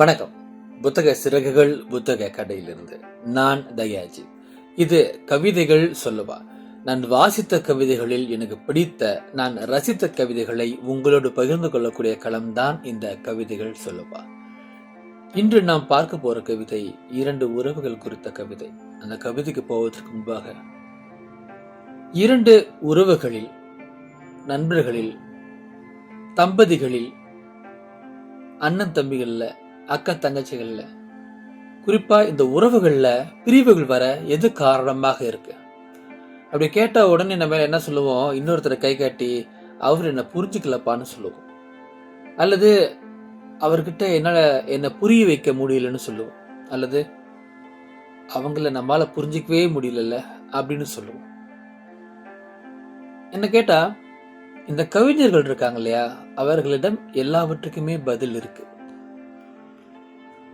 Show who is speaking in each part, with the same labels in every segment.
Speaker 1: வணக்கம் புத்தக சிறகுகள் புத்தக கடையிலிருந்து நான் தயாஜி இது கவிதைகள் சொல்லுவா நான் வாசித்த கவிதைகளில் எனக்கு பிடித்த நான் ரசித்த கவிதைகளை உங்களோடு பகிர்ந்து கொள்ளக்கூடிய களம்தான் இந்த கவிதைகள் சொல்லுவா இன்று நாம் பார்க்க போற கவிதை இரண்டு உறவுகள் குறித்த கவிதை அந்த கவிதைக்கு போவதற்கு முன்பாக இரண்டு உறவுகளில் நண்பர்களில் தம்பதிகளில் அண்ணன் தம்பிகளில் அக்கா தங்கச்சிகளில் குறிப்பாக இந்த உறவுகளில் பிரிவுகள் வர எது காரணமாக இருக்கு அப்படி கேட்டால் உடனே நம்ம என்ன சொல்லுவோம் இன்னொருத்தரை கை காட்டி அவர் என்னை புரிஞ்சுக்கலப்பான்னு சொல்லுவோம் அல்லது அவர்கிட்ட என்னால் என்னை புரிய வைக்க முடியலன்னு சொல்லுவோம் அல்லது அவங்கள நம்மளால் புரிஞ்சிக்கவே முடியலல்ல அப்படின்னு சொல்லுவோம் என்ன கேட்டால் இந்த கவிஞர்கள் இருக்காங்க இல்லையா அவர்களிடம் எல்லாவற்றுக்குமே பதில் இருக்குது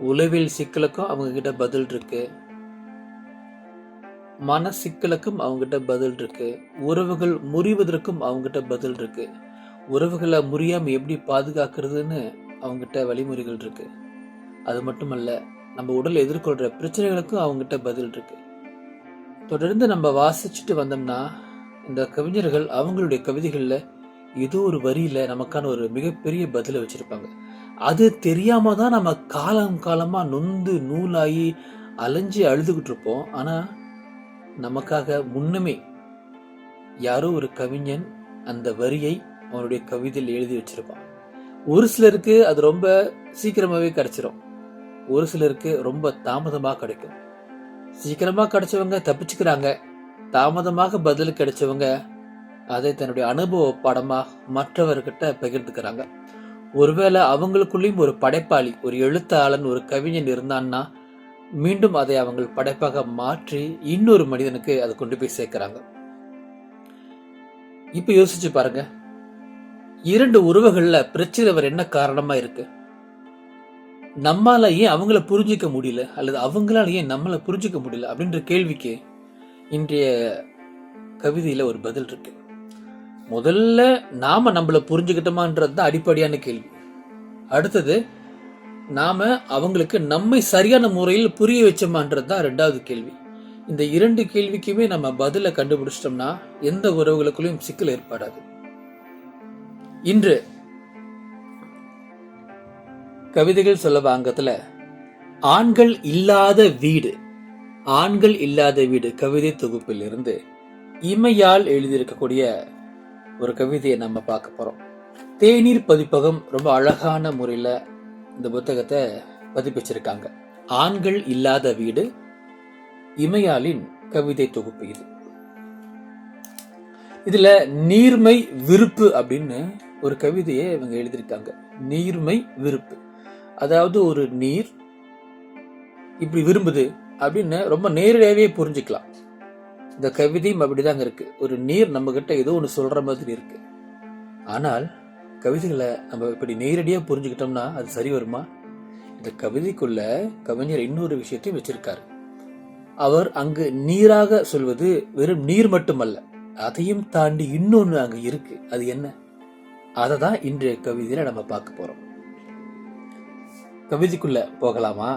Speaker 1: உளவில் சிக்கலுக்கும் அவங்கக்கிட்ட பதில் இருக்கு மன சிக்கலுக்கும் அவங்ககிட்ட பதில் இருக்கு உறவுகள் முறிவதற்கும் அவங்ககிட்ட பதில் இருக்கு உறவுகளை முறியாம எப்படி பாதுகாக்கிறதுன்னு அவங்ககிட்ட வழிமுறைகள் இருக்கு அது மட்டுமல்ல நம்ம உடல் எதிர்கொள்ற பிரச்சனைகளுக்கும் அவங்ககிட்ட பதில் இருக்கு தொடர்ந்து நம்ம வாசிச்சுட்டு வந்தோம்னா இந்த கவிஞர்கள் அவங்களுடைய கவிதைகளில் ஏதோ ஒரு வரியில் நமக்கான ஒரு மிகப்பெரிய பதிலை வச்சுருப்பாங்க அது தெரியாம தான் நம்ம காலம் காலமா நொந்து நூலாகி அலைஞ்சு அழுதுகிட்டு இருப்போம் ஆனா நமக்காக முன்னுமே யாரோ ஒரு கவிஞன் அந்த வரியை அவனுடைய கவிதையில் எழுதி வச்சிருப்பான் ஒரு சிலருக்கு அது ரொம்ப சீக்கிரமாவே கிடைச்சிரும் ஒரு சிலருக்கு ரொம்ப தாமதமாக கிடைக்கும் சீக்கிரமா கிடைச்சவங்க தப்பிச்சுக்கிறாங்க தாமதமாக பதில் கிடைச்சவங்க அதை தன்னுடைய அனுபவ படமாக மற்றவர்கிட்ட பகிர்ந்துக்கிறாங்க ஒருவேளை அவங்களுக்குள்ளேயும் ஒரு படைப்பாளி ஒரு எழுத்தாளன் ஒரு கவிஞன் இருந்தான்னா மீண்டும் அதை அவங்கள் படைப்பாக மாற்றி இன்னொரு மனிதனுக்கு அதை கொண்டு போய் சேர்க்கிறாங்க இப்ப யோசிச்சு பாருங்க இரண்டு உறவுகள்ல பிரச்சனை அவர் என்ன காரணமா இருக்கு நம்மால ஏன் அவங்கள புரிஞ்சிக்க முடியல அல்லது அவங்களால ஏன் நம்மளை புரிஞ்சிக்க முடியல அப்படின்ற கேள்விக்கு இன்றைய கவிதையில ஒரு பதில் இருக்கு முதல்ல நாம நம்மளை புரிஞ்சுக்கிட்டோமான்றது தான் அடிப்படையான கேள்வி அடுத்தது நாம அவங்களுக்கு நம்மை சரியான முறையில் புரிய வச்சோமான்றது தான் ரெண்டாவது கேள்வி இந்த இரண்டு கேள்விக்குமே நம்ம பதிலை கண்டுபிடிச்சிட்டோம்னா எந்த உறவுகளுக்குள்ளேயும் சிக்கல் ஏற்படாது இன்று கவிதைகள் சொல்ல ஆண்கள் இல்லாத வீடு ஆண்கள் இல்லாத வீடு கவிதை தொகுப்பிலிருந்து இமையால் எழுதியிருக்கக்கூடிய ஒரு கவிதையை நம்ம பார்க்க போகிறோம் தேநீர் பதிப்பகம் ரொம்ப அழகான முறையில் இந்த புத்தகத்தை பதிப்பிச்சிருக்காங்க ஆண்கள் இல்லாத வீடு இமையாலின் கவிதை தொகுப்பு இது இதுல நீர்மை விருப்பு அப்படின்னு ஒரு கவிதையை இவங்க எழுதியிருக்காங்க நீர்மை விருப்பு அதாவது ஒரு நீர் இப்படி விரும்புது அப்படின்னு ரொம்ப நேரடியாகவே புரிஞ்சுக்கலாம் இந்த கவிதையும் அப்படிதாங்க இருக்கு ஒரு நீர் நம்ம கிட்ட ஏதோ ஒன்று சொல்ற மாதிரி இருக்கு ஆனால் கவிதைகளை நம்ம இப்படி நேரடியாக புரிஞ்சுக்கிட்டோம்னா அது சரி வருமா இந்த கவிதைக்குள்ள கவிஞர் இன்னொரு விஷயத்தையும் வச்சிருக்காரு அவர் அங்கு நீராக சொல்வது வெறும் நீர் மட்டுமல்ல அதையும் தாண்டி இன்னொன்று அங்கு இருக்கு அது என்ன அதை தான் இன்றைய கவிதையில நம்ம பார்க்க போறோம் கவிதைக்குள்ள போகலாமா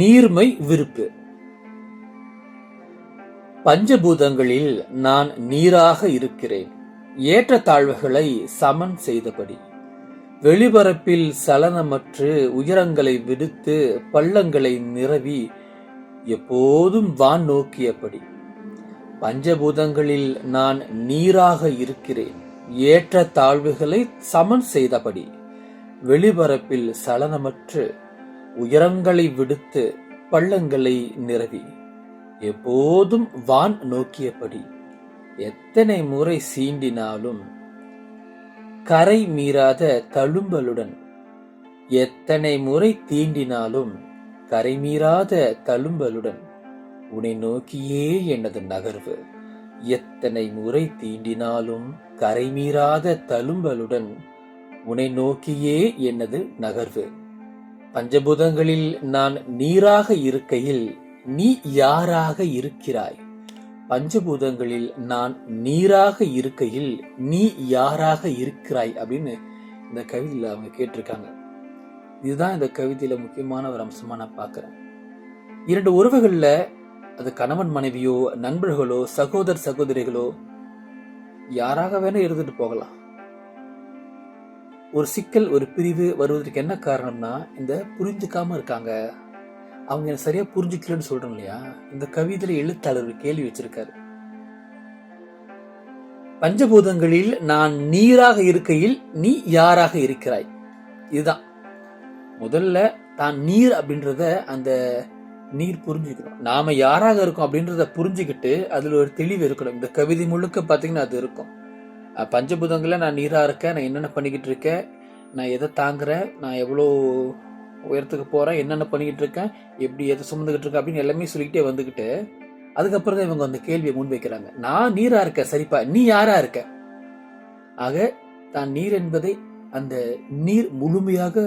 Speaker 1: நீர்மை விருப்பு பஞ்சபூதங்களில் நான் நீராக இருக்கிறேன் ஏற்ற தாழ்வுகளை சமன் செய்தபடி வெளிபரப்பில் சலனமற்று உயரங்களை விடுத்து பள்ளங்களை நிரவி எப்போதும் வான் நோக்கியபடி பஞ்சபூதங்களில் நான் நீராக இருக்கிறேன் ஏற்ற தாழ்வுகளை சமன் செய்தபடி வெளிபரப்பில் சலனமற்று உயரங்களை விடுத்து பள்ளங்களை நிரவி எப்போதும் வான் நோக்கியபடி எத்தனை முறை சீண்டினாலும் கரை மீறாத தழும்பலுடன் எத்தனை முறை தீண்டினாலும் கரை மீறாத தழும்பலுடன் உன்னை நோக்கியே எனது நகர்வு எத்தனை முறை தீண்டினாலும் கரை மீறாத தழும்பலுடன் உன்னை நோக்கியே எனது நகர்வு பஞ்சபூதங்களில் நான் நீராக இருக்கையில் நீ யாராக இருக்கிறாய் பஞ்சபூதங்களில் நான் நீராக இருக்கையில் நீ யாராக இருக்கிறாய் அப்படின்னு இந்த கவிதையில் அவங்க கேட்டிருக்காங்க இதுதான் இந்த கவிதையில முக்கியமான ஒரு அம்சமா நான் பார்க்குறேன் இரண்டு உறவுகளில் அது கணவன் மனைவியோ நண்பர்களோ சகோதர சகோதரிகளோ யாராக வேணா இருந்துட்டு போகலாம் ஒரு சிக்கல் ஒரு பிரிவு வருவதற்கு என்ன காரணம்னா இந்த புரிஞ்சுக்காம இருக்காங்க அவங்க என்ன சரியா புரிஞ்சுக்கலன்னு சொல்றோம் இல்லையா இந்த கவிதையில எழுத்தாளர் கேள்வி வச்சிருக்காரு பஞ்சபூதங்களில் நான் நீராக இருக்கையில் நீ யாராக இருக்கிறாய் இதுதான் முதல்ல தான் நீர் அப்படின்றத அந்த நீர் புரிஞ்சுக்கணும் நாம யாராக இருக்கோம் அப்படின்றத புரிஞ்சுக்கிட்டு அதுல ஒரு தெளிவு இருக்கணும் இந்த கவிதை முழுக்க பாத்தீங்கன்னா அது இருக்கும் பஞ்சபூதங்களில் நான் நீராக இருக்கேன் நான் என்னென்ன பண்ணிக்கிட்டு இருக்கேன் நான் எதை தாங்குறேன் நான் எவ்வளோ உயரத்துக்கு போகிறேன் என்னென்ன பண்ணிக்கிட்டு இருக்கேன் எப்படி எதை சுமந்துக்கிட்டு இருக்கேன் அப்படின்னு எல்லாமே சொல்லிக்கிட்டே வந்துக்கிட்டு அதுக்கப்புறம் தான் இவங்க அந்த கேள்வியை முன்வைக்கிறாங்க நான் நீராக இருக்க சரிப்பா நீ யாராக இருக்க ஆக தான் நீர் என்பதை அந்த நீர் முழுமையாக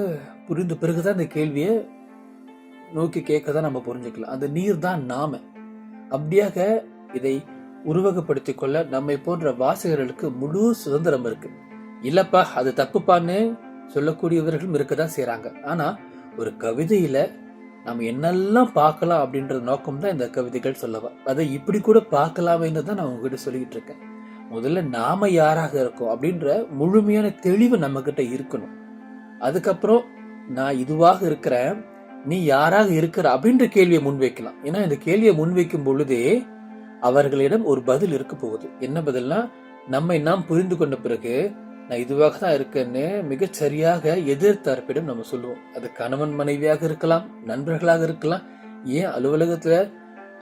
Speaker 1: புரிந்த பிறகுதான் இந்த கேள்வியை நோக்கி கேட்க தான் நம்ம புரிஞ்சுக்கலாம் அந்த நீர் தான் நாம அப்படியாக இதை உருவகப்படுத்திக் கொள்ள நம்மை போன்ற வாசகர்களுக்கு முழு சுதந்திரம் இருக்கு இல்லப்பா அது தப்புப்பான்னு சொல்லக்கூடியவர்களும் இருக்கதான் செய்யறாங்க ஆனா ஒரு கவிதையில் நம்ம என்னெல்லாம் பார்க்கலாம் அப்படின்ற நோக்கம் தான் இந்த கவிதைகள் சொல்லவா அதை இப்படி கூட பார்க்கலாமேன்னு தான் நான் உங்ககிட்ட சொல்லிக்கிட்டு இருக்கேன் முதல்ல நாம யாராக இருக்கோம் அப்படின்ற முழுமையான தெளிவு நம்மக்கிட்ட இருக்கணும் அதுக்கப்புறம் நான் இதுவாக இருக்கிறேன் நீ யாராக இருக்கிற அப்படின்ற கேள்வியை முன்வைக்கலாம் ஏன்னா இந்த கேள்வியை முன்வைக்கும் பொழுதே அவர்களிடம் ஒரு பதில் இருக்க போகுது என்ன பதில்னா நம்மை நாம் புரிந்து கொண்ட பிறகு நான் இதுவாக தான் இருக்கேன்னு மிகச்சரியாக எதிர் தரப்பிடம் நம்ம சொல்லுவோம் அது கணவன் மனைவியாக இருக்கலாம் நண்பர்களாக இருக்கலாம் ஏன் அலுவலகத்துல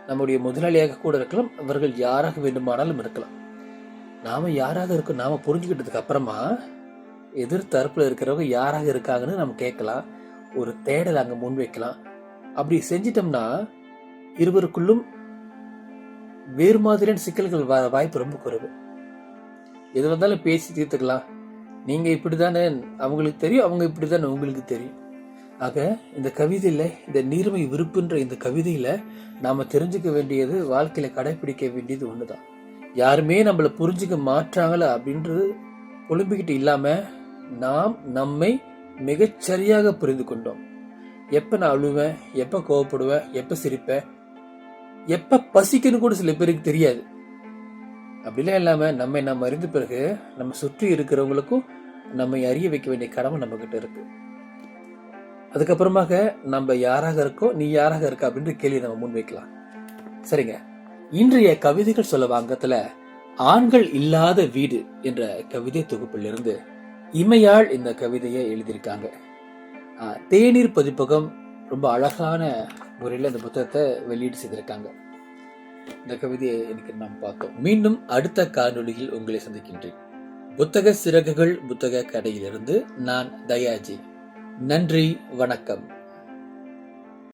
Speaker 1: நம்முடைய முதலாளியாக கூட இருக்கலாம் அவர்கள் யாராக வேண்டுமானாலும் இருக்கலாம் நாம யாராக இருக்கோம் நாம புரிஞ்சுக்கிட்டதுக்கு அப்புறமா எதிர் இருக்கிறவங்க யாராக இருக்காங்கன்னு நம்ம கேட்கலாம் ஒரு தேடல் அங்க முன்வைக்கலாம் அப்படி செஞ்சிட்டோம்னா இருவருக்குள்ளும் வேறு மாதிரியான சிக்கல்கள் வாய்ப்பு ரொம்ப குறைவு எது வந்தாலும் பேசி தீர்த்துக்கலாம் நீங்கள் இப்படி தானே அவங்களுக்கு தெரியும் அவங்க இப்படி தானே உங்களுக்கு தெரியும் ஆக இந்த கவிதையில் இந்த நீர்மை விருப்புன்ற இந்த கவிதையில் நாம் தெரிஞ்சுக்க வேண்டியது வாழ்க்கையில் கடைபிடிக்க வேண்டியது ஒன்று தான் யாருமே நம்மளை புரிஞ்சுக்க மாற்றாங்களா அப்படின்றது புலம்பிக்கிட்டு இல்லாமல் நாம் நம்மை மிகச்சரியாக புரிந்து கொண்டோம் எப்போ நான் அழுவேன் எப்போ கோவப்படுவேன் எப்போ சிரிப்பேன் எப்போ பசிக்குன்னு கூட சில பேருக்கு தெரியாது அப்படிலாம் இல்லாமல் நம்மை நம்ம அறிந்த பிறகு நம்ம சுற்றி இருக்கிறவங்களுக்கும் நம்மை அறிய வைக்க வேண்டிய கடமை நம்ம கிட்ட இருக்கு அதுக்கப்புறமாக நம்ம யாராக இருக்கோ நீ யாராக இருக்க அப்படின்ற கேள்வி நம்ம முன்வைக்கலாம் சரிங்க இன்றைய கவிதைகள் சொல்ல வாங்கத்துல ஆண்கள் இல்லாத வீடு என்ற கவிதை தொகுப்பிலிருந்து இமையாள் இந்த கவிதையை எழுதியிருக்காங்க தேநீர் பதிப்பகம் ரொம்ப அழகான முறையில் இந்த புத்தகத்தை வெளியீடு செய்திருக்காங்க இந்த கவிதையை எனக்கு நாம் பார்த்தோம் மீண்டும் அடுத்த காணொலியில் உங்களை சந்திக்கின்றேன் புத்தக சிறகுகள் புத்தக கடையிலிருந்து நான் தயாஜி நன்றி வணக்கம்